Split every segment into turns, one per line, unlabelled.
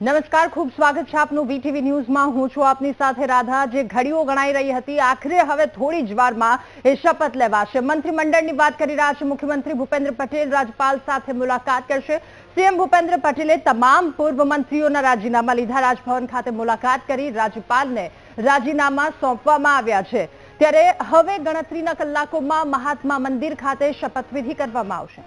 નમસ્કાર, ખૂબ સ્વાગત છે આપનું વીટીવી ન્યૂઝમાં. હું છું આપની સાથે રાધા. જે ઘડીઓ ગણાઈ રહી હતી, આખરે હવે થોડી જ વારમાં એ શપથ લેવાશે. મંત્રીમંડળની વાત કરી રહ્યા છે. મુખ્યમંત્રી ભૂપેન્દ્ર પટેલ રાજ્યપાલ સાથે મુલાકાત કરશે. સીએમ ભૂપેન્દ્ર પટેલે તમામ પૂર્વ મંત્રીઓના રાજીનામા લીધા. રાજભવન ખાતે મુલાકાત કરી રાજ્યપાલને રાજીનામા સોંપવામાં આવ્યા છે. ત્યારે હવે ગણતરીના કલાકોમાં મહાત્મા મંદિર ખાતે શપથવિધિ કરવામાં આવશે.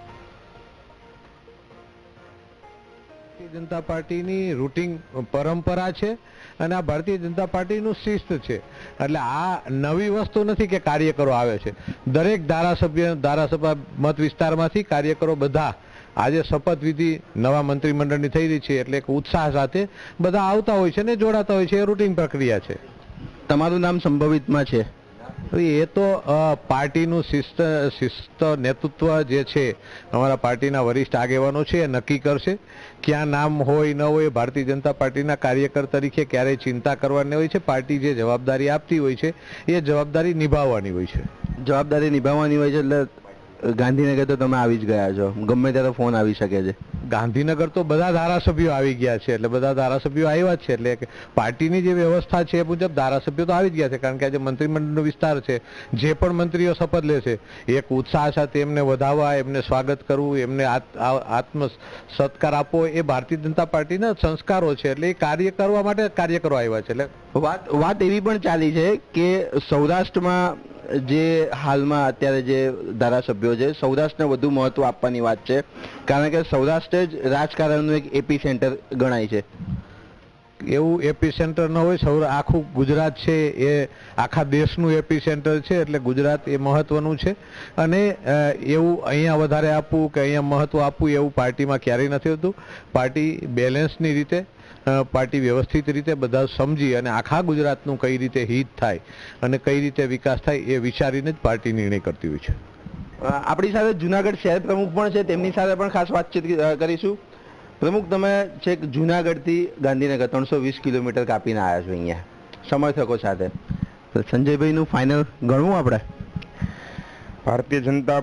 ભારતીય જનતા પાર્ટીની રૂટિંગ પરંપરા છે અને આ ભારતીય જનતા પાર્ટીનું શિસ્ત છે. એટલે આ નવી વસ્તુ નથી કે કાર્યકરો આવે છે. દરેક ધારાસભ્ય, ધારાસભા મત વિસ્તારમાંથી કાર્યકરો બધા આજે શપથવિધિ નવા મંત્રીમંડળની થઈ રહી છે એટલે એક ઉત્સાહ સાથે બધા આવતા હોય છે ને જોડાતા હોય છે. એ રૂટિન પ્રક્રિયા છે.
તમારું નામ સંભવિતમાં છે.
એ તો પાર્ટીનું શિસ્ત શિસ્ત નેતૃત્વ જે છે, અમારા પાર્ટીના વરિષ્ઠ આગેવાનો છે, એ નક્કી કરશે ક્યાં નામ હોય, ન હોય, ભારતીય જનતા પાર્ટીના કાર્યકર તરીકે ક્યારેય ચિંતા કરવાની હોય છે. પાર્ટી જે જવાબદારી આપતી હોય છે, એ જવાબદારી નિભાવવાની હોય છે.
જવાબદારી નિભાવવાની હોય છે, એટલે ગાંધીનગર તો તમે આવી જ ગયા છો. ગમે ત્યારે ફોન આવી શકે છે.
ગાંધીનગર તો બધા ધારાસભ્યો આવી ગયા છે, એટલે બધા ધારાસભ્યો આવ્યા છે, એટલે પાર્ટીની જે વ્યવસ્થા છે એ મુજબ ધારાસભ્યો તો આવી જ ગયા છે, કારણ કે આજે મંત્રીમંડળનો વિસ્તાર છે, જે પણ મંત્રીઓ શપથ લે છે, એક ઉત્સાહ સાથે એમને વધાવવા, એમને સ્વાગત કરવું, એમને આત- આત્મ સત્કાર આપવો, એ ભારતીય જનતા પાર્ટીના સંસ્કારો છે, એટલે એ કાર્ય કરવા માટે કાર્યકરો આવ્યા છે, એટલે
વાત વાત એવી પણ ચાલી છે કે સૌરાષ્ટ્રમાં જે હાલમાં અત્યારે જે ધારાસભ્યો છે, સૌરાષ્ટ્રને વધુ મહત્વ આપવાની વાત છે. કારણ કે સૌરાષ્ટ્ર જ રાજકારણનું એક એપી સેન્ટર ગણાય છે.
એવું એપી સેન્ટર ન હોય સૌ આખું ગુજરાત છે એ, આખા દેશનું એપી સેન્ટર છે, એટલે ગુજરાત એ મહત્વનું છે. અને એવું અહીંયા વધારે આપવું કે અહીંયા મહત્વ આપવું એવું પાર્ટીમાં ક્યારેય નથી હોતું. પાર્ટી બેલેન્સની રીતે પાર્ટી વ્યવસ્થિત રીતે બધા સમજી અને આખા ગુજરાતનું કઈ રીતે હિત થાય અને કઈ રીતે વિકાસ થાય એ વિચારીને જ પાર્ટી નિર્ણય કરતી હોય છે.
આપણી સાથે જુનાગઢ શહેર પ્રમુખ પણ છે તેમની સાથે પણ ખાસ વાતચીત કરીશું. પ્રમુખ તમે છેક જુનાગઢથી ગાંધીનગર ત્રણસો વીસ કિલોમીટર કાપીને આવ્યા છો અહીંયા. સમર્થકો સાથે. તો સંજયભાઈનું ફાઇનલ ગણવું આપણે?
ભારતીય જનતા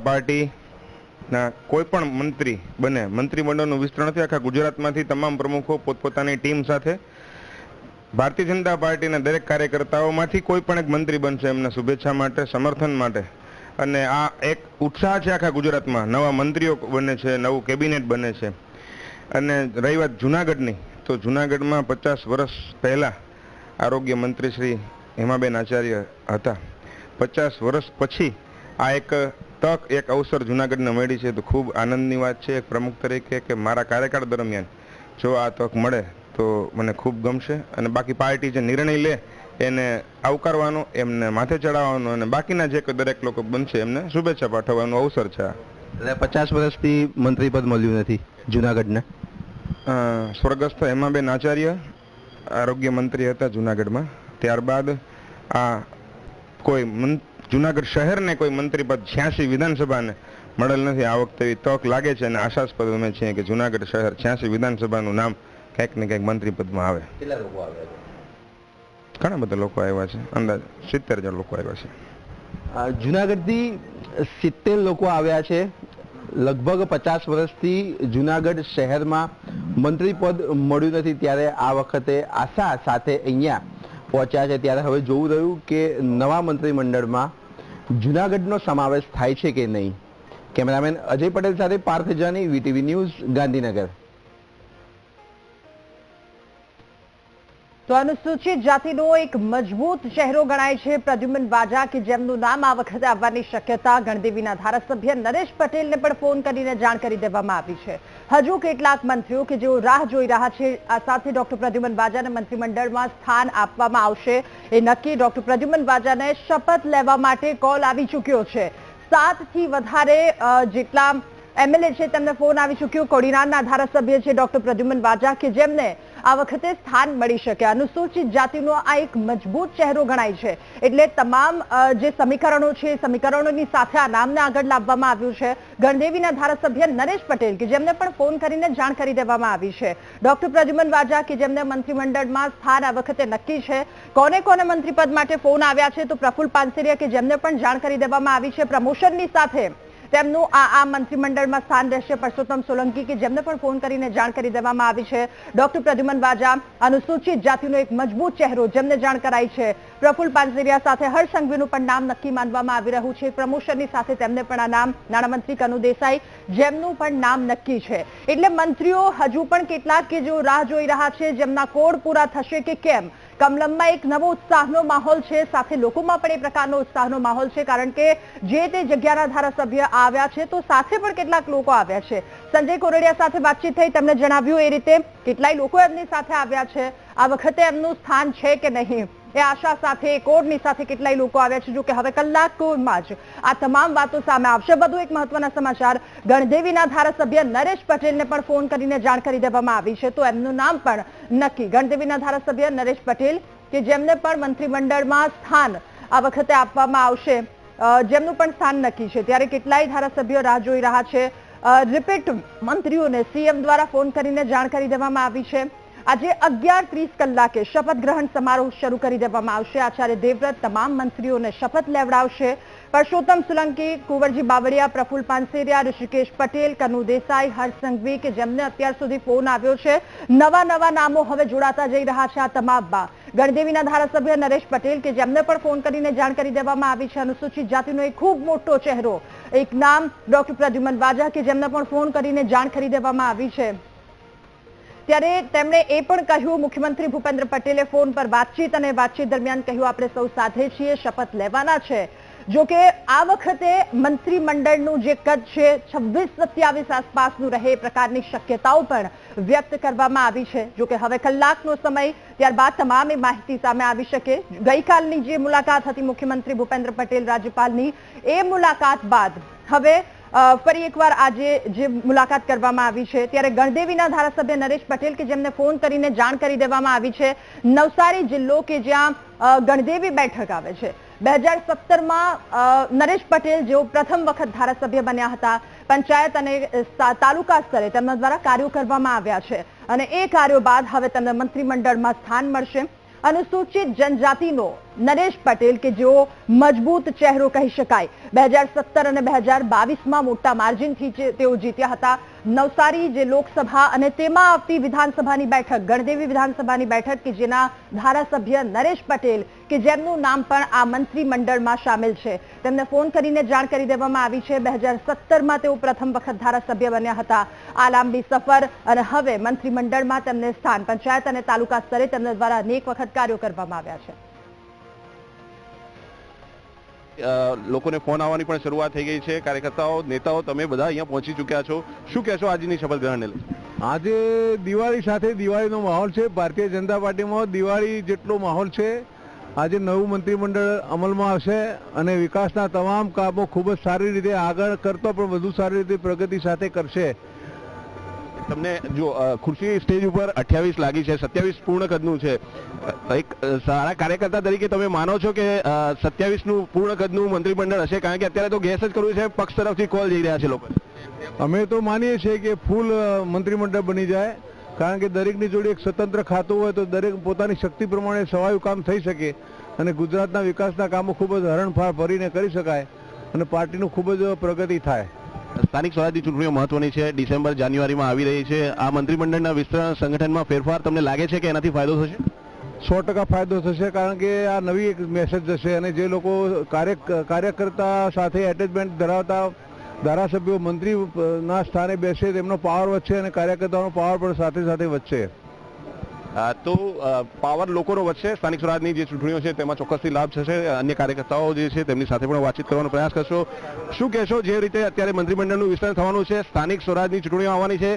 પાર્ટીના કોઈ પણ મંત્રી બને, મંત્રીમંડળનું વિસ્તરણ નથી, આખા ગુજરાતમાંથી તમામ પ્રમુખો પોતપોતાની ટીમ સાથે ભારતીય જનતા પાર્ટીના દરેક કાર્યકર્તાઓમાંથી કોઈ પણ એક મંત્રી બનશે એમને શુભેચ્છા માટે, સમર્થન માટે. અને આ એક ઉત્સાહ છે આખા ગુજરાતમાં. નવા મંત્રીઓ બને છે, નવું કેબિનેટ બને છે. અને રહી વાત જુનાગઢની, તો જુનાગઢમાં પચાસ વર્ષ પહેલાં આરોગ્ય મંત્રી શ્રી હેમાબેન આચાર્ય હતા. પચાસ વર્ષ પછી આ એક તક એક અવસર જુનાગઢને મળી છે તો ખૂબ આનંદની વાત છે. એક પ્રમુખ તરીકે કે મારા કાર્યકાળ દરમિયાન જો આ તક મળે તો મને ખૂબ ગમશે અને બાકી પાર્ટી જે નિર્ણય લે એને આવકારવાનો એમને માથે ચડાવવાનો અને બાકીના જે દરેક લોકો બનશે એમને શુભેચ્છા પાઠવવાનો અવસર છે.
એટલે પચાસ વર્ષથી મંત્રી પદ મળ્યું નથી જુનાગઢને?
સ્વર્ગસ્થ હેમાબેન આચાર્ય આરોગ્ય મંત્રી હતા જુનાગઢમાં. ત્યારબાદ આ કોઈ જુનાગઢ શહેરને કોઈ મંત્રી પદ છ્યાસી વિધાનસભાને મળેલ નથી. આ વખતે એવી તક લાગે છે અને આશાસ્પદ અમે છીએ કે જુનાગઢ શહેર છ્યાસી વિધાનસભાનું નામ કંઈક ને કંઈક મંત્રી પદમાં આવે. ઘણા બધા લોકો આવ્યા છે. અંદાજ સિત્તેર જણ લોકો આવ્યા છે.
છે જુનાગઢથી સિત્તેર લોકો આવ્યા છે. લગભગ પચાસ વર્ષથી જુનાગઢ શહેરમાં મંત્રી પદ મળ્યું નથી ત્યારે આ વખતે આશા સાથે અહીંયા પહોંચ્યા છે. ત્યારે હવે જોવું રહ્યું કે નવા મંત્રીમંડળમાં જુનાગઢનો સમાવેશ થાય છે કે નહીં? કેમેરામેન અજય પટેલ સાથે પાર્થ જાની, વીટીવી ન્યૂઝ, ગાંધીનગર.
તો અનુસૂચિત જાતિનો એક મજબૂત ચહેરો ગણાય છે. પ્રદ્યુમન વાજા કે જેમનું નામ આ વખતે આવવાની શક્યતા ગણદેવીના ધારાસભ્ય નરેશ પટેલને પણ ફોન કરીને જાણ કરી દેવામાં આવી છે. હજુ કેટલાક મંત્રીઓ કે જેઓ રાહ જોઈ રહ્યા છે, આ સાથે ડોક્ટર પ્રદ્યુમન વાજાને મંત્રીમંડળમાં સ્થાન આપવામાં આવશે. એ નક્કી ડોક્ટર પ્રદ્યુમન વાજાને શપથ લેવા માટે કોલ આવી ચૂક્યો છે. સાતથી વધારે જેટલા એમએલએ છે, તેમને ફોન આવી ચૂક્યો. કોડીનારના ધારાસભ્ય છે, ડોક્ટર પ્રદ્યુમન વાજા, કે જેમને આ વખતે સ્થાન મળી શકે. અનુસૂચિત જાતિનો આ એક મજબૂત ચહેરો ગણાય છે. એટલે તમામ જે સમીકરણો છે સમીકરણોની સાથે આ નામને આગળ લાવવામાં આવ્યું છે. ગણદેવીના ધારાસભ્ય નરેશ પટેલ, કે જેમને પણ ફોન કરીને જાણ કરી દેવામાં આવી છે. ડોક્ટર પ્રદ્યુમન વાજા, કે જેમને મંત્રીમંડળમાં સ્થાન આ વખતે નક્કી છે. કોને કોને મંત્રીપદ માટે ફોન આવ્યા છે, તો પ્રફુલ પાનસેરિયા, કે જેમને પણ જાણ કરી દેવામાં આવી છે. પ્રમોશનની સાથે તેમનું આ આ મંત્રીમંડળમાં સ્થાન રહેશે. પરસોત્તમ સોલંકી કે જેમને પણ ફોન કરીને જાણ કરી દેવામાં આવી છે. ડોક્ટર પ્રદ્યુમન વાજા અનુસૂચિત જાતિનો એક મજબૂત ચહેરો જેમને જાણ કરાઈ છે. પ્રફુલ પાંજરિયા સાથે હર્ષ પણ નામ નક્કી માનવામાં આવી રહ્યું છે. પ્રમોશનની સાથે તેમને પણ આ નામ નાણામંત્રી કનુ દેસાઈ જેમનું પણ નામ નક્કી છે. એટલે મંત્રીઓ હજુ પણ કેટલાક કે જેઓ રાહ જોઈ રહ્યા છે. જેમના કોડ પૂરા થશે કે કેમ? કમલમમાં એક નવો ઉત્સાહનો માહોલ છે. સાથે લોકોમાં પણ એ પ્રકારનો ઉત્સાહનો માહોલ છે. કારણ કે જે તે જગ્યાના ધારાસભ્ય આવ્યા છે, તો સાથે પણ કેટલાક લોકો આવ્યા છે. સંજય કોરડિયા સાથે વાતચીત થઈ તમને જણાવ્યું એ રીતે કેટલાય લોકો એમની સાથે આવ્યા છે. આ વખતે એમનું સ્થાન છે કે નહીં? એ આશા સાથે કોડની સાથે કેટલાય લોકો આવ્યા છે? જો કે હવે કલાકોમાં જ આ તમામ વાતો સામે આવશે. વધુ એક મહત્વના સમાચાર. ગણદેવીના ધારાસભ્ય નરેશ પટેલને પણ ફોન કરીને જાણ કરી દેવામાં આવી છે. તો એમનું નામ પણ નક્કી. ગણદેવીના ધારાસભ્ય નરેશ પટેલ, કે જેમને પણ મંત્રીમંડળમાં સ્થાન આ વખતે આપવામાં આવશે જેમનું પણ સ્થાન નક્કી છે. ત્યારે કેટલાય ધારાસભ્યો રાહ જોઈ રહ્યા છે. રિપીટ મંત્રીઓને સીએમ દ્વારા ફોન કરીને જાણ કરી દેવામાં આવી છે. આજે અગિયાર ત્રીસ કલાકે શપથ ગ્રહણ સમારોહ શરૂ કરી દેવામાં આવશે. આચાર્ય દેવવ્રત તમામ મંત્રીઓને શપથ લેવડાવશે. પરસોત્તમ સોલંકી, કુંવરજી બાવળિયા, પ્રફુલ પાનસેરિયા, ઋષિકેશ પટેલ, કનુ દેસાઈ હર્ષ કે જેમને અત્યાર સુધી ફોન આવ્યો છે, નવા નવા નામો હવે જોડાતા જઈ રહ્યા છે આ તમામમાં. ગણદેવીના ધારાસભ્ય નરેશ પટેલ કે જેમને પણ ફોન કરીને જાણ કરી દેવામાં આવી છે, અનુસૂચિત જાતિનો એક ખૂબ મોટો ચહેરો. એક નામ ડોક્ટર પ્રદ્યુમન વાજા કે જેમને પણ ફોન કરીને જાણ કરી દેવામાં આવી છે. ત્યારે તેમણે એ પણ કહ્યું, મુખ્યમંત્રી ભૂપેન્દ્ર પટેલે ફોન પર વાતચીત અને વાતચીત દરમિયાન કહ્યું, આપણે સૌ સાથે છીએ, શપથ લેવાના છે. જો આ વખતે મંત્રીમંડળનું જે કદ છે, છવ્વીસ સત્યાવીસ આસપાસનું રહે પ્રકારની શક્યતાઓ પણ વ્યક્ત કરવામાં આવી છે. જો કે હવે કલાકનો સમય, ત્યારબાદ તમામ માહિતી સામે આવી શકે. ગઈકાલની જે મુલાકાત હતી મુખ્યમંત્રી ભૂપેન્દ્ર પટેલ રાજ્યપાલની, એ મુલાકાત બાદ હવે ફરી એકવાર આજે જે મુલાકાત કરવામાં આવી છે, ત્યારે ગણદેવીના ધારાસભ્ય નરેશ પટેલ કે જેમને ફોન કરીને જાણ કરી દેવામાં આવી છે, નવસારી જિલ્લો કે જ્યાં ગણદેવી બેઠક આવે છે. બે હજાર સત્તરમાં નરેશ પટેલ જેઓ પ્રથમ વખત ધારાસભ્ય બન્યા હતા, પંચાયત અને તાલુકા સ્તરે તેમના દ્વારા કાર્યો કરવામાં આવ્યા છે. અને એ કાર્યો બાદ હવે તેમને મંત્રીમંડળમાં સ્થાન મળશે. અનુસૂચિત જનજાતિનો નરેશ પટેલ કે જેઓ મજબૂત ચહેરો કહી શકાય. બે અને બે હજાર મોટા માર્જિનથી તેઓ જીત્યા હતા. નવસારી જે લોકસભા અને તેમાં આવતી વિધાનસભાની બેઠક, ગણદેવી વિધાનસભાની બેઠક કે જેના ધારાસભ્ય નરેશ પટેલ કે જેમનું નામ પણ આ મંત્રીમંડળમાં સામેલ છે. તેમને ફોન કરીને જાણ કરી દેવામાં આવી છે. બે હજાર સત્તરમાં તેઓ પ્રથમ વખત ધારાસભ્ય બન્યા હતા. આ લાંબી સફર અને હવે મંત્રીમંડળમાં તેમને સ્થાન પંચાયત અને તાલુકા સ્તરે તેમના દ્વારા અનેક વખત કાર્યો કરવામાં આવ્યા છે.
લોકોને ફોન આવવાની પણ શરૂઆત થઈ ગઈ છે. કાર્યકર્તાઓ, નેતાઓ, તમે બધા અહીંયા પહોંચી ચૂક્યા છો. શું કહેશો આજની શપથ ગ્રહણને
આજે દિવાળી સાથે દિવાળીનો માહોલ છે. ભારતીય જનતા પાર્ટીમાં દિવાળી જેટલો માહોલ છે, આજે નવું મંત્રીમંડળ અમલમાં આવશે અને વિકાસના તમામ કામો ખૂબ જ સારી રીતે આગળ કરતો પણ વધુ સારી રીતે પ્રગતિ સાથે કરશે.
તમને જો ખુરશી સ્ટેજ ઉપર અઠ્યાવીસ લાગી છે, સત્યાવીસ પૂર્ણ કદનું છે એક સારા કાર્યકર્તા તરીકે તમે માનો છો કે સત્યાવીસનું પૂર્ણ કદનું મંત્રીમંડળ હશે? કારણ કે અત્યારે તો ગેસ જ કરવું છે, પક્ષ તરફથી કોલ જઈ રહ્યા છે લોકો.
અમે તો માનીએ છીએ કે ફૂલ મંત્રીમંડળ બની જાય. કારણ કે દરેકની જોડે એક સ્વતંત્ર ખાતું હોય તો દરેક પોતાની શક્તિ પ્રમાણે સવાયું કામ થઈ શકે. અને ગુજરાતના વિકાસના કામો ખૂબ જ હરણફાળ ભરીને કરી શકાય. અને પાર્ટીનું ખૂબ જ પ્રગતિ થાય.
સ્થાનિક સ્વરાજની ચૂંટણીઓ મહત્વની છે. ડિસેમ્બર, જાન્યુઆરીમાં આવી રહી છે. આ મંત્રીમંડળના વિસ્તરણ સંગઠનમાં ફેરફાર તમને લાગે છે કે એનાથી ફાયદો થશે?
સો ટકા ફાયદો થશે, કારણ કે આ નવી એક મેસેજ જશે અને જે લોકો કાર્ય, કાર્યકર્તા સાથે એટેચમેન્ટ ધરાવતા ધારાસભ્યો મંત્રીના સ્થાને બેસે, તેમનો પાવર વધશે અને કાર્યકર્તાઓનો પાવર પણ સાથે સાથે વધશે.
તો પાવર લોકોનો વધશે, સ્થાનિક સ્વરાજની જે ચૂંટણીઓ છે, તેમાં ચોક્કસથી લાભ થશે, અન્ય કાર્યકર્તાઓ જે છે, તેમની સાથે પણ વાતચીત કરવાનો પ્રયાસ કરશો. શું કહેશો, જે રીતે અત્યારે મંત્રીમંડળનું વિસ્તરણ થવાનું છે, સ્થાનિક સ્વરાજની ચૂંટણીઓ આવવાની છે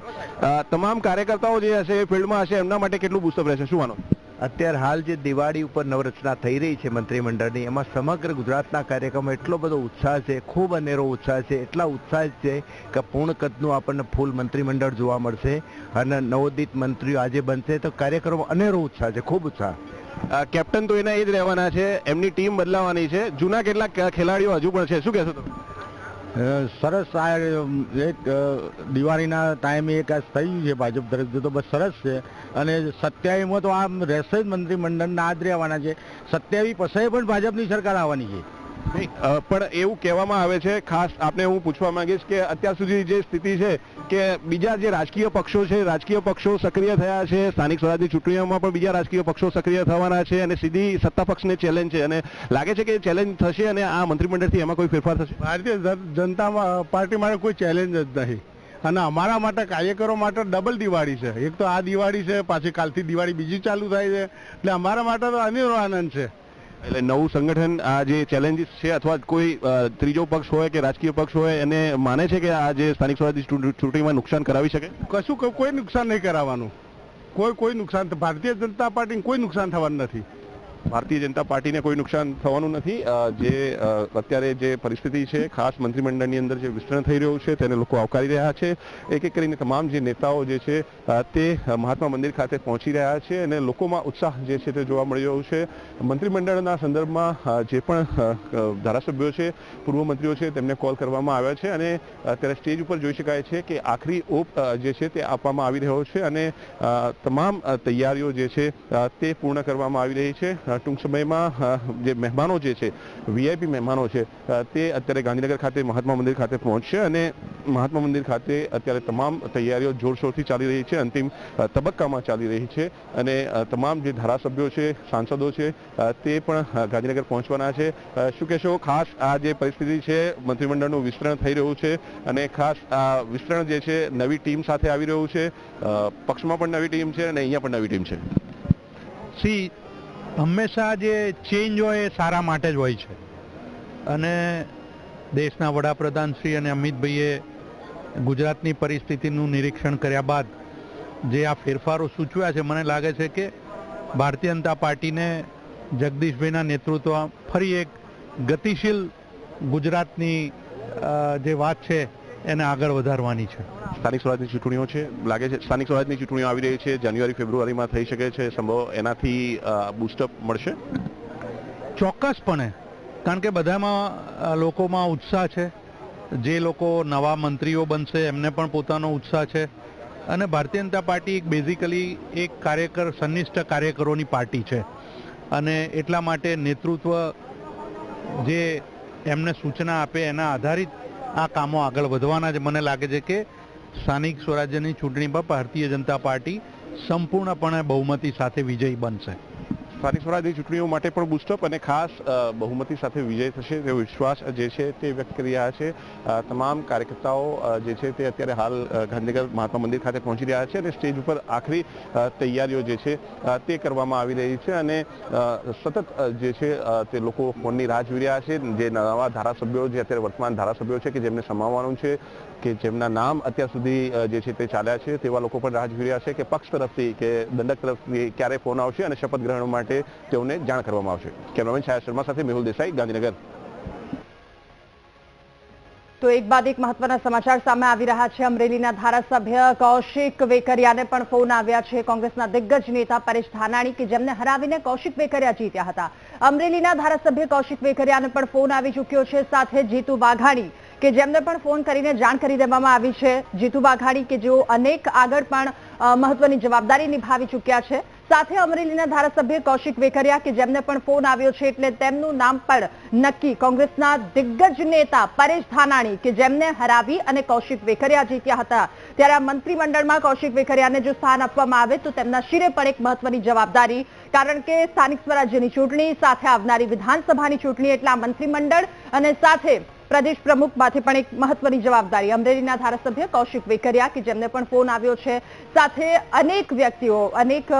તમામ કાર્યકર્તાઓ જે હશે એ ફિલ્ડમાં હશે, એમના માટે કેટલું બુસ્ટઅપ રહેશે? શું માનો?
અત્યારે હાલ જે દિવાળી ઉપર નવરચના થઈ રહી છે મંત્રીમંડળની, એમાં સમગ્ર ગુજરાતના કાર્યક્રમો એટલો બધો ઉત્સાહ છે, ખૂબ અનેરો ઉત્સાહ છે, એટલા ઉત્સાહ છે કે પૂર્ણ કદનું આપણને ફૂલ મંત્રીમંડળ જોવા મળશે અને નવોદિત મંત્રીઓ આજે બનશે તો કાર્યક્રમો અનેરો ઉત્સાહ છે, ખૂબ ઉત્સાહ.
કેપ્ટન તો એના એ જ રહેવાના છે, એમની ટીમ બદલાવાની છે. જૂના કેટલાક ખેલાડીઓ હજુ પણ છે, શું કહેશો તમે?
સરસ આ એક દિવાળીના ટાઈમે એક આ થઈ છે ભાજપ તરફથી તો બસ સરસ છે. અને સત્યાવીમાં તો આમ રહેશે જ મંત્રીમંડળના આ જ રહેવાના છે. સત્યાવી પછી પણ ભાજપની સરકાર આવવાની છે.
પણ એવું કહેવામાં આવે છે, ખાસ આપને હું પૂછવા માંગીશ કે અત્યાર સુધી જે સ્થિતિ છે કે બીજા જે રાજકીય પક્ષો છે, રાજકીય પક્ષો સક્રિય થયા છે, સ્થાનિક સ્વરાજની ચૂંટણીઓમાં પણ બીજા રાજકીય પક્ષો સક્રિય થવાના છે અને સીધી સત્તા પક્ષને ચેલેન્જ છે. અને લાગે છે કે ચેલેન્જ થશે અને આ મંત્રીમંડળથી એમાં કોઈ ફેરફાર થશે?
ભારતીય જન- જનતા પાર્ટી માટે કોઈ ચેલેન્જ જ નહીં. અને અમારા માટે, કાર્યકરો માટે ડબલ દિવાળી છે. એક તો આ દિવાળી છે, પાછી કાલથી દિવાળી બીજી ચાલુ થાય છે. એટલે અમારા માટે તો અનેરો આનંદ છે.
એટલે નવું સંગઠન આ જે ચેલેન્જીસ છે અથવા કોઈ ત્રીજો પક્ષ હોય કે રાજકીય પક્ષ હોય, એને માને છે કે આ જે સ્થાનિક સ્વરાજની ચૂંટ- ચૂંટણીમાં નુકસાન કરાવી શકે?
કશું કોઈ નુકસાન નહીં કરાવવાનું. કોઈ કોઈ નુકસાન ભારતીય જનતા પાર્ટીને કોઈ નુકસાન થવાનું નથી.
ભારતીય જનતા પાર્ટીને કોઈ નુકસાન થવાનું નથી. જે અત્યારે જે પરિસ્થિતિ છે, ખાસ મંત્રીમંડળની અંદર જે વિસ્તરણ થઈ રહ્યું છે, તેને લોકો આવકારી રહ્યા છે. એક એક કરીને તમામ જે નેતાઓ જે છે તે મહાત્મા મંદિર ખાતે પહોંચી રહ્યા છે અને લોકોમાં ઉત્સાહ જે છે તે જોવા મળી રહ્યો છે. મંત્રીમંડળના સંદર્ભમાં જે પણ ધારાસભ્યો છે પૂર્વ મંત્રીઓ છે, તેમને કોલ કરવામાં આવ્યા છે અને અત્યારે સ્ટેજ ઉપર જોઈ શકાય છે કે આખરી ઓપ જે છે તે આપવામાં આવી રહ્યો છે અને તમામ તૈયારીઓ જે છે તે પૂર્ણ કરવામાં આવી રહી છે. ટૂંક સમયમાં જે મહેમાનો જે છે વીઆઈપી મહેમાનો છે તે અત્યારે ગાંધીનગર ખાતે, મહાત્મા મંદિર ખાતે પહોંચશે અને મહાત્મા મંદિર ખાતે અત્યારે તમામ તૈયારીઓ જોરશોરથી ચાલી રહી છે, અંતિમ તબક્કામાં ચાલી રહી છે અને તમામ જે ધારાસભ્યો છે, સાંસદો છે તે પણ ગાંધીનગર પહોંચવાના છે. શું કહેશો? ખાસ આ જે પરિસ્થિતિ છે, મંત્રીમંડળનું વિસ્તરણ થઈ રહ્યું છે અને ખાસ આ વિસ્તરણ જે છે, નવી ટીમ સાથે આવી રહ્યું છે. પક્ષમાં પણ નવી ટીમ છે અને અહીંયા પણ નવી ટીમ છે.
સી હંમેશા જે ચેન્જ હોય એ સારા માટે જ હોય છે. અને દેશના વડાપ્રધાન શ્રી અને અમિતભાઈએ ગુજરાતની પરિસ્થિતિનું નિરીક્ષણ કર્યા બાદ જે આ ફેરફારો સૂચવ્યા છે, મને લાગે છે કે ભારતીય જનતા પાર્ટીને જગદીશભાઈના નેતૃત્વમાં ફરી એક ગતિશીલ ગુજરાતની જે વાત છે એને આગળ વધારવાની છે.
સ્થાનિક સ્વરાજની ચૂંટણીઓ છે. લાગે છે સ્થાનિક સ્વરાજની ચૂંટણીઓ આવી રહી છે. જાન્યુઆરી, ફેબ્રુઆરીમાં થઈ શકે છે સંભવ. એનાથી બુસ્ટઅપ મળશે?
ચોક્કસપણે. કારણ કે બધામાં લોકોમાં ઉત્સાહ છે. જે લોકો નવા મંત્રીઓ બનશે, એમને પણ પોતાનો ઉત્સાહ છે. અને ભારતીય જનતા પાર્ટી એક બેઝિકલી એક કાર્યકર, સંનિષ્ઠ કાર્યકરોની પાર્ટી છે. અને એટલા માટે નેતૃત્વ જે એમને સૂચના આપે એના આધારિત આ કામો આગળ વધવાના જ મને લાગે છે કે સ્થાનિક સ્વરાજ્યની ચૂંટણીમાં ભારતીય જનતા પાર્ટી સંપૂર્ણપણે બહુમતી સાથે વિજયી બનશે.
સ્થાનિક સ્વરાજની ચૂંટણીઓ માટે પણ બુસ્ટઅપ અને ખાસ બહુમતી સાથે વિજય થશે, તેવો વિશ્વાસ જે છે તે વ્યક્ત કરી રહ્યા છે. તમામ કાર્યકર્તાઓ જે છે તે અત્યારે હાલ ગાંધીનગર મહાત્મા મંદિર ખાતે પહોંચી રહ્યા છે અને સ્ટેજ ઉપર આખરી તૈયારીઓ જે છે તે કરવામાં આવી રહી છે અને સતત જે છે તે લોકો ફોનની રાહ જોઈ રહ્યા છે. જે નવા ધારાસભ્યો જે અત્યારે વર્તમાન ધારાસભ્યો છે કે જેમને સમાવવાનું છે, કે જેમના નામ અત્યાર સુધી જે છે તે ચાલ્યા છે તેવા લોકો પણ રાહ જોઈ રહ્યા છે કે પક્ષ તરફથી કે દંડક તરફથી ક્યારે ફોન આવશે અને શપથ ગ્રહણ માટે તેઓને જાણ કરવામાં આવશે. કેમેરામેન છાયા શર્મા સાથે મેહુલ દેસાઈ, ગાંધીનગર.
તો એક બાદ એક મહત્વના સમાચાર સામે આવી રહ્યા છે. અમરેલીના ધારાસભ્ય કૌશિક વેકરિયાને પણ ફોન આવ્યા છે. કોંગ્રેસના દિગ્ગજ નેતા પરેશ ધાનાણી કે જેમને હરાવીને કૌશિક વેકરિયા જીત્યા હતા. અમરેલીના ધારાસભ્ય કૌશિક વેકરિયાને પણ ફોન આવી ચૂક્યો છે. સાથે જીતુ વાઘાણી કે જેમને પણ ફોન કરીને જાણ કરી દેવામાં આવી છે. જીતુ વાઘાણી કે જેઓ અનેક આગળ પણ મહત્વની જવાબદારી નિભાવી ચૂક્યા છે. સાથે અમરેલીના ધારાસભ્ય કૌશિક વેકરિયા કે જેમને પણ ફોન આવ્યો છે એટલે તેમનું નામ પણ નક્કી. કોંગ્રેસના દિગ્ગજ નેતા પરેશ ધાનાણી કે જેમને હરાવી અને કૌશિક વેકરિયા જીત્યા હતા. ત્યારે આ મંત્રીમંડળમાં કૌશિક વેકરિયાને જો સ્થાન આપવામાં આવે તો તેમના શિરે પણ એક મહત્વની જવાબદારી. કારણ કે સ્થાનિક સ્વરાજ્યની ચૂંટણી, સાથે આવનારી વિધાનસભાની ચૂંટણી એટલે મંત્રીમંડળ અને સાથે પ્રદેશ પ્રમુખમાંથી પણ એક મહત્વની જવાબદારી અમરેલીના ધારાસભ્ય કૌશિક વેકરિયા કે જેમને પણ ફોન આવ્યો છે. સાથે અનેક વ્યક્તિઓ, અનેક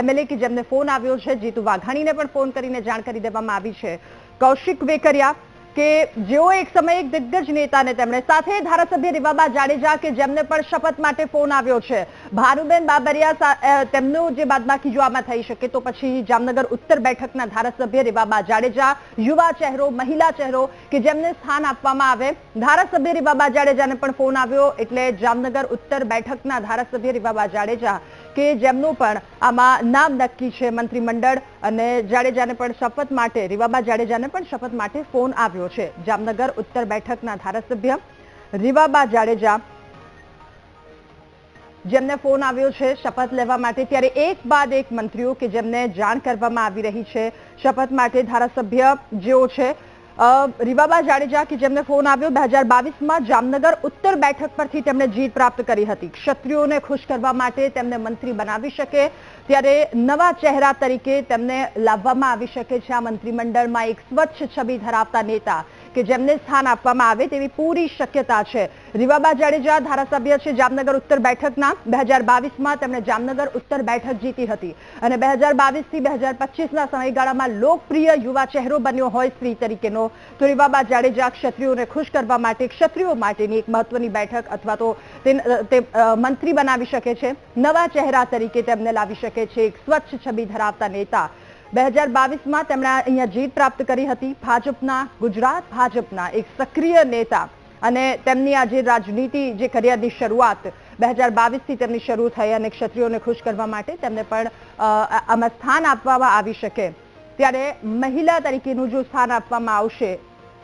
એમએલએ કે જેમને ફોન આવ્યો છે, જીતુ વાઘાણીને પણ ફોન કરીને જાણ કરી દેવામાં આવી છે. કૌશિક વેકરિયા કે જેઓ એક સમયે એક દિગ્ગજ નેતાને તેમણે સાથે ધારાસભ્ય રીવાબા જાડેજા કે જેમને પણ શપથ માટે ફોન આવ્યો છે. ભાનુબેન બાબરિયા તેમનું જે બાદબાકી જો આમાં થઈ શકે તો પછી જામનગર ઉત્તર બેઠકના ધારાસભ્ય રીવાબા જાડેજા, યુવા ચહેરો, મહિલા ચહેરો કે જેમને સ્થાન આપવામાં આવે. ધારાસભ્ય રીવાબા જાડેજાને પણ ફોન આવ્યો એટલે જામનગર ઉત્તર બેઠકના ધારાસભ્ય રીવાબા જાડેજા કે જેમનું પણ આમાં નામ નક્કી છે મંત્રીમંડળ અને જાડેજાને પણ શપથ માટે રીવાબા જાડેજાને પણ શપથ માટે ફોન આવ્યો છે. જામનગર ઉત્તર બેઠકના ધારાસભ્ય રીવાબા જાડેજા જેમને ફોન આવ્યો છે શપથ લેવા માટે, ત્યારે એક બાદ એક મંત્રીઓ કે જેમને જાણ કરવામાં આવી રહી છે શપથ માટે ધારાસભ્ય જેઓ છે રીવાબા જાડેજા કે જેમને ફોન આવ્યો બે હજાર બાવીસમાં જામનગર ઉત્તર બેઠક પરથી તેમણે જીત પ્રાપ્ત કરી હતી. ક્ષત્રિયોને ખુશ કરવા માટે તેમને મંત્રી બનાવી શકે, ત્યારે નવા ચહેરા તરીકે તેમને લાવવામાં આવી શકે છે આ મંત્રીમંડળમાં એક સ્વચ્છ છબી ધરાવતા નેતા કે જેમને સ્થાન આપવામાં આવે તેવી પૂરી શક્યતા છે. રીવાબા જાડેજા ધારાસભ્ય છે જામનગર ઉત્તર બેઠકના. બે હજાર બાવીસમાં તેમણે જામનગર ઉત્તર બેઠક જીતી હતી અને બે હજાર બાવીસથી બે હજાર પચીસના સમયગાળામાં લોકપ્રિય યુવા ચહેરો બન્યો હોય સ્ત્રી તરીકેનો. તો રીવાબા જાડેજા ક્ષત્રિયોને ખુશ કરવા માટે ક્ષત્રિયો માટેની એક મહત્વની બેઠક અથવા તો તે મંત્રી બનાવી શકે છે. નવા ચહેરા તરીકે તેમને લાવી શકે છે એક સ્વચ્છ છબી ધરાવતા નેતા. બે હજાર બાવીસમાં તેમણે અહીંયા જીત પ્રાપ્ત કરી હતી. ભાજપના ગુજરાત ભાજપના એક સક્રિય નેતા અને તેમની આ જે રાજનીતિ જે કરિયરની શરૂઆત બે હજાર બાવીસથી તેમની શરૂ થઈ અને ક્ષત્રિયોને ખુશ કરવા માટે તેમને પણ આમાં સ્થાન આપવામાં આવી શકે. ત્યારે મહિલા તરીકેનું જો સ્થાન આપવામાં આવશે,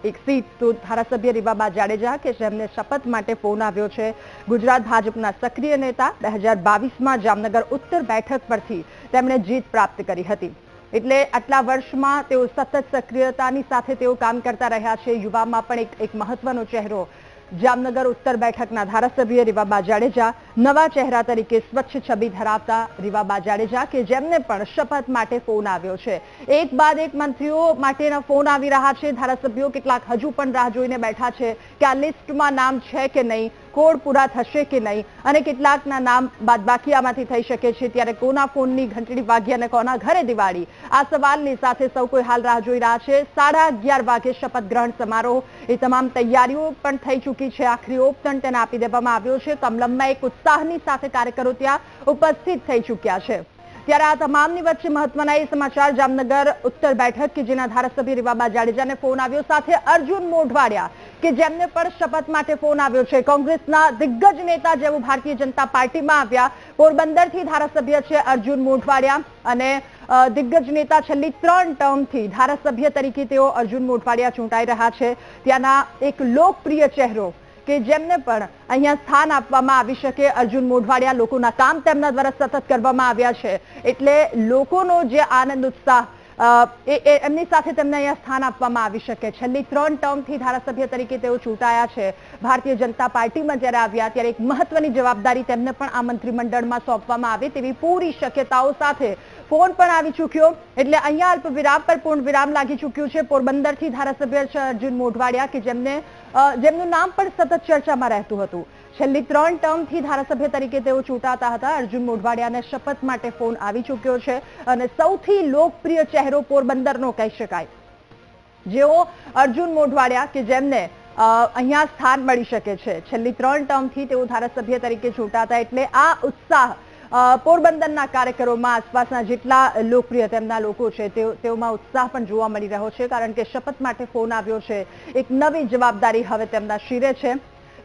એક સીટ તો ધારાસભ્ય રીવાબા જાડેજા કે જેમને શપથ માટે ફોન આવ્યો છે. ગુજરાત ભાજપના સક્રિય નેતા બે હજાર બાવીસમાં જામનગર ઉત્તર બેઠક પરથી તેમણે જીત પ્રાપ્ત કરી હતી. એટલે આટલા વર્ષમાં તેઓ સતત સક્રિયતાની સાથે તેઓ કામ કરતા રહ્યા છે. યુવામાં પણ એક એક મહત્વનો ચહેરો જામનગર ઉત્તર બેઠકના ધારાસભ્ય રીવાબા જાડેજા નવા ચહેરા તરીકે સ્વચ્છ છબી ધરાવતા રીવાબા જાડેજા કે જેમને પણ શપથ માટે ફોન આવ્યો છે. એક બાદ એક મંત્રીઓ માટેના ફોન આવી રહ્યા છે. ધારાસભ્યો કેટલાક હજુ પણ રાહ જોઈને બેઠા છે કે આ લિસ્ટમાં નામ છે કે નહીં? કોડ પૂરા થશે કે નહીં? અને કેટલાકના નામ બાદબાકી આમાંથી થઈ શકે છે. ત્યારે કોના ફોનની ઘંટડી વાગી અને કોના ઘરે દિવાળી? આ સવાલની સાથે સૌ કોઈ હાલ રાહ જોઈ રહ્યા છે. સાડા અગિયાર વાગે શપથ ગ્રહણ સમારોહ. એ તમામ તૈયારીઓ પણ થઈ ચૂકી છે. આખરી ઓપતણ તેને આપી દેવામાં આવ્યો છે. કમલમમાં એક ઉત્સાહની સાથે કાર્યકરો ત્યાં ઉપસ્થિત થઈ ચૂક્યા છે. ત્યારે આ તમામની વચ્ચે મહત્વના એ સમાચાર. જામનગર ઉત્તર બેઠક કે જેના ધારાસભ્ય રીવાબા જાડેજાને ફોન આવ્યો સાથે અર્જુન મોઢવાડિયા કે જેમને પણ શપથ માટે ફોન આવ્યો છે. કોંગ્રેસના દિગ્ગજ નેતા જેવું ભારતીય જનતા પાર્ટીમાં આવ્યા, પોરબંદરથી ધારાસભ્ય છે અર્જુન મોઢવાડિયા અને દિગ્ગજ નેતા છેલ્લી ત્રણ ટર્મથી ધારાસભ્ય તરીકે તેઓ અર્જુન મોઢવાડિયા ચૂંટાઈ રહ્યા છે. ત્યાંના એક લોકપ્રિય ચહેરો કે જેમને પણ અહીંયા સ્થાન આપવામાં આવી શકે. અર્જુન મોઢવાડિયા લોકોના કામ તેમના દ્વારા સતત કરવામાં આવ્યા છે. એટલે લોકોનો જે આનંદ, ઉત્સાહ એમની સાથે તેમને અહીંયા સ્થાન આપવામાં આવી શકે. છેલ્લી ત્રણ ટર્મથી ધારાસભ્ય તરીકે તેઓ ચૂંટાયા છે. ભારતીય જનતા પાર્ટીમાં જ્યારે આવ્યા, ત્યારે એક મહત્વની જવાબદારી તેમને પણ આ મંત્રીમંડળમાં સોંપવામાં આવે તેવી પૂરી શક્યતાઓ સાથે ફોન પણ આવી ચૂક્યો. એટલે અહીંયા અલ્પ વિરામ પર પૂર્ણ વિરામ લાગી ચૂક્યું છે. પોરબંદરથી ધારાસભ્ય અર્જુન મોઢવાડિયા કે જેમને જેમનું નામ પણ સતત ચર્ચામાં રહેતું હતું. છેલ્લી ત્રણ ટર્મથી ધારાસભ્ય તરીકે તેઓ ચૂંટાતા હતા. અર્જુન મોઢવાડિયાને શપથ માટે ફોન આવી ચૂક્યો છે અને સૌથી લોકપ્રિય ચહેરો પોરબંદરનો કહી શકાય. જેઓ અર્જુન મોઢવાડિયા કે જેમને અહીંયા સ્થાન મળી શકે છે. છેલ્લી ત્રણ ટર્મથી તેઓ ધારાસભ્ય તરીકે ચૂંટાતા એટલે આ ઉત્સાહ પોરબંદરના કાર્યકરોમાં આસપાસના જેટલા લોકપ્રિય તેમના લોકો છે તેઓમાં ઉત્સાહ પણ જોવા મળી રહ્યો છે. કારણ કે શપથ માટે ફોન આવ્યો છે. એક નવી જવાબદારી હવે તેમના શિરે છે.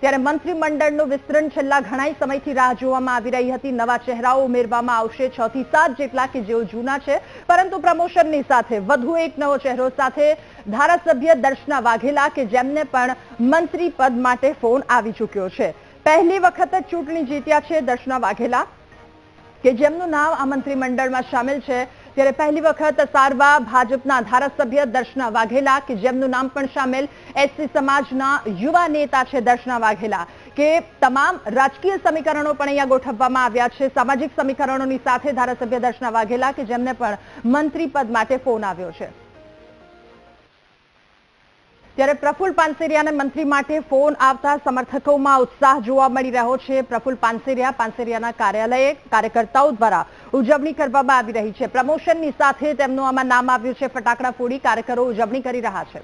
ત્યારે મંત્રીમંડળનું વિસ્તરણ છેલ્લા ઘણા સમયથી રાહ જોવામાં આવી રહી હતી. નવા ચહેરાઓ ઉમેરવામાં આવશે છ થી સાત જેટલા કે જેઓ જૂના છે. પરંતુ પ્રમોશનની સાથે વધુ એક નવો ચહેરો સાથે ધારાસભ્ય દર્શના વાઘેલા કે જેમને પણ મંત્રી પદ માટે ફોન આવી ચૂક્યો છે. પહેલી વખત ચૂંટણી જીત્યા છે દર્શના વાઘેલા, કે જેમનું નામ આ મંત્રીમંડળમાં સામેલ છે. ત્યારે પહેલી વખત સારવા ભાજપના ધારાસભ્ય દર્શના વાઘેલા, કે જેમનું નામ પણ સામેલ, એસસી સમાજના યુવા નેતા છે દર્શના વાઘેલા, કે તમામ રાજકીય સમીકરણો પણ અહીંયા ગોઠવવામાં આવ્યા છે. સામાજિક સમીકરણોની સાથે ધારાસભ્ય દર્શના વાઘેલા, કે જેમને પણ મંત્રી પદ માટે ફોન આવ્યો છે. ત્યારે પ્રફુલ પાનસેરિયાને મંત્રી માટે ફોન આવતા સમર્થકોમાં ઉત્સાહ જોવા મળી રહ્યો છે. પ્રફુલ પાનસેરિયા પાનસેરિયાના કાર્યાલયે કાર્યકર્તાઓ દ્વારા ઉજવણી કરવામાં આવી રહી છે. પ્રમોશનની સાથે તેમનું આમાં નામ આવ્યું છે. ફટાકડા ફોડી કાર્યકરો ઉજવણી કરી રહ્યા છે.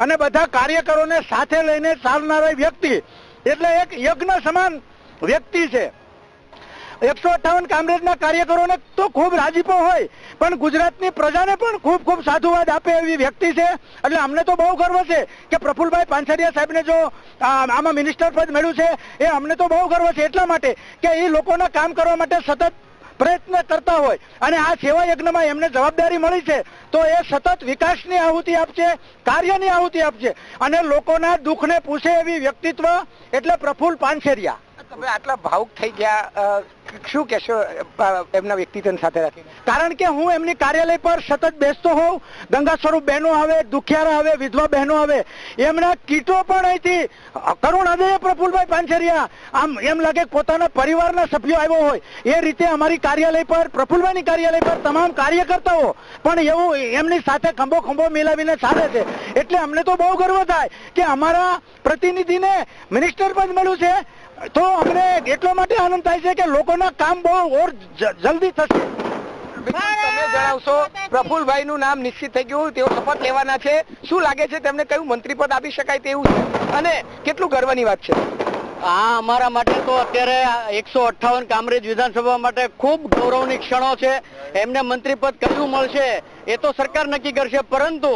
અને બધા કાર્યકરોને સાથે લઈને ચાલનારા વ્યક્તિ એટલે એક યજ્ઞ સમાન વ્યક્તિ છે. એકસો અઠાવન કામરેજના કાર્યકરોને તો ખૂબ રાજીપો હોય, પણ ગુજરાતની પ્રજાને પણ ખૂબ ખૂબ સાધુવાદ આપે એવી વ્યક્તિ છે. એટલે અમને તો બહુ ગર્વ છે કે પ્રફુલભાઈ પાનસરિયા સાહેબને જો આમાં મિનિસ્ટર પદ મળ્યું છે, એ અમને તો બહુ ગર્વ છે. એટલા માટે કે એ લોકોના કામ કરવા માટે સતત પ્રયત્ન કરતા હોય અને આ સેવા યજ્ઞમાં એમને જવાબદારી મળી છે, તો એ સતત વિકાસની આહુતિ આપશે, કાર્યની આહુતિ આપશે અને લોકોના દુઃખને પૂછે એવી વ્યક્તિત્વ એટલે પ્રફુલ પાનસેરિયા.
તમે આટલા ભાવુક થઈ ગયા
શું કહેશો એમના વ્યક્તિત્વ સાથે રાખીને? કારણ કે હું એમની કાર્યાલય પર સતત બેસતો હોઉં, ગંગા સ્વરૂપ બહેનો આવે, દુખિયારા આવે, વિધવા બહેનો આવે, એમના કીટો પણ અહીંથી કરુણ હૃદય પ્રફુલભાઈ પાંચરિયા આમ એમ લાગે પોતાના પરિવારના સભ્યો આવ્યો હોય. એ રીતે અમારી કાર્યાલય પર, પ્રફુલભાઈની કાર્યાલય પર તમામ કાર્યકર્તાઓ પણ એવું એમની સાથે ખંભો ખંભો મિલાવીને ચાલે છે. એટલે અમને તો બહુ ગર્વ થાય કે અમારા પ્રતિનિધિને મિનિસ્ટર પદ મળ્યું છે. તો અમને એટલા માટે આનંદ થાય છે કે લોકોના કામ બહુ ઓર જલ્દી થશે. તમે જણાવશો પ્રફુલભાઈ નું નામ નિશ્ચિત થઈ ગયું તેઓ શપથ લેવાના છે. શું લાગે છે તેમને કયું મંત્રી પદ આપી શકાય તેવું છે? અને કેટલું ગર્વની વાત છે?
આ અમારા માટે તો અત્યારે એકસો અઠાવન કામરેજ વિધાનસભા માટે ખૂબ ગૌરવની ક્ષણો છે. એમને મંત્રીપદ કયું મળશે એ તો સરકાર નક્કી કરશે પરંતુ